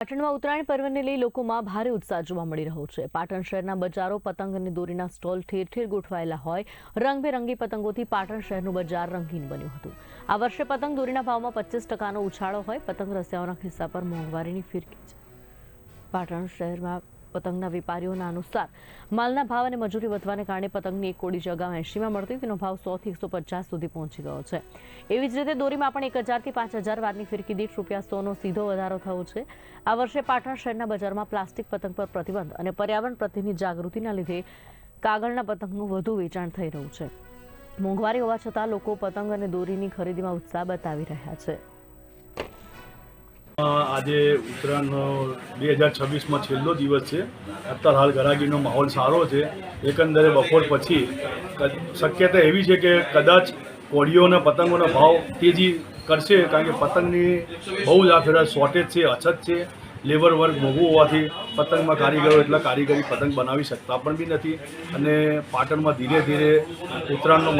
પાટણમાં ઉત્તરાયણ પર્વને લઈ લોકોમાં ભારે ઉત્સાહ જોવા મળી રહ્યો છે. પાટણ શહેરના બજારો પતંગ અને દોરીના સ્ટોલ ઠેર ઠેર ગોઠવાયેલા હોય. રંગબેરંગી પતંગોથી પાટણ શહેરનું બજાર રંગીન બન્યું હતું. આ વર્ષે પતંગ દોરીના ભાવમાં પચીસ ટકાનો ઉછાળો હોય. પતંગ રસિયાઓના ખિસ્સા પર મોંઘવારીની ફિરકી છે. પાટણ શહેરમાં પતંગના વેપારીઓના અનુસાર માલના ભાવ અને મજૂરી વધવાને કારણે પતંગની એક કોડી જગા એંશીમાં મળતી તેનો ભાવ સોથી એકસો પચાસ સુધી પહોંચી ગયો છે. એવી જ રીતે દોરીમાં પણ એક હજારથી પાંચ હજાર વારની ફિરકી દીઠ રૂપિયા સોનો સીધો વધારો થયો છે. આ વર્ષે પાટણ શહેરના બજારમાં પ્લાસ્ટિક પતંગ પર પ્રતિબંધ અને પર્યાવરણ પ્રત્યેની જાગૃતિના લીધે કાગળના પતંગનું વધુ વેચાણ થઈ રહ્યું છે. મોંઘવારી હોવા છતાં લોકો પતંગ અને દોરીની ખરીદીમાં ઉત્સાહ બતાવી રહ્યા છે. આજે ઉત્તરાયણનો બે હજાર છવ્વીસમાં છેલ્લો દિવસ છે. અત્યારે હાલ ગરાગીનો માહોલ સારો છે. એકંદરે બપોર પછી શક્યતા એવી છે કે કદાચ કોળીઓના પતંગોનો ભાવ તેજી કરશે, કારણ કે પતંગની બહુ જ આ શોર્ટેજ છે, અછત છે. લેબર વર્ક મોંઘું હોવાથી પતંગમાં કારીગરો એટલા કારીગરી પતંગ બનાવી શકતા પણ બી નથી. અને પાટણમાં ધીરે ધીરે ઉત્તરાયણનો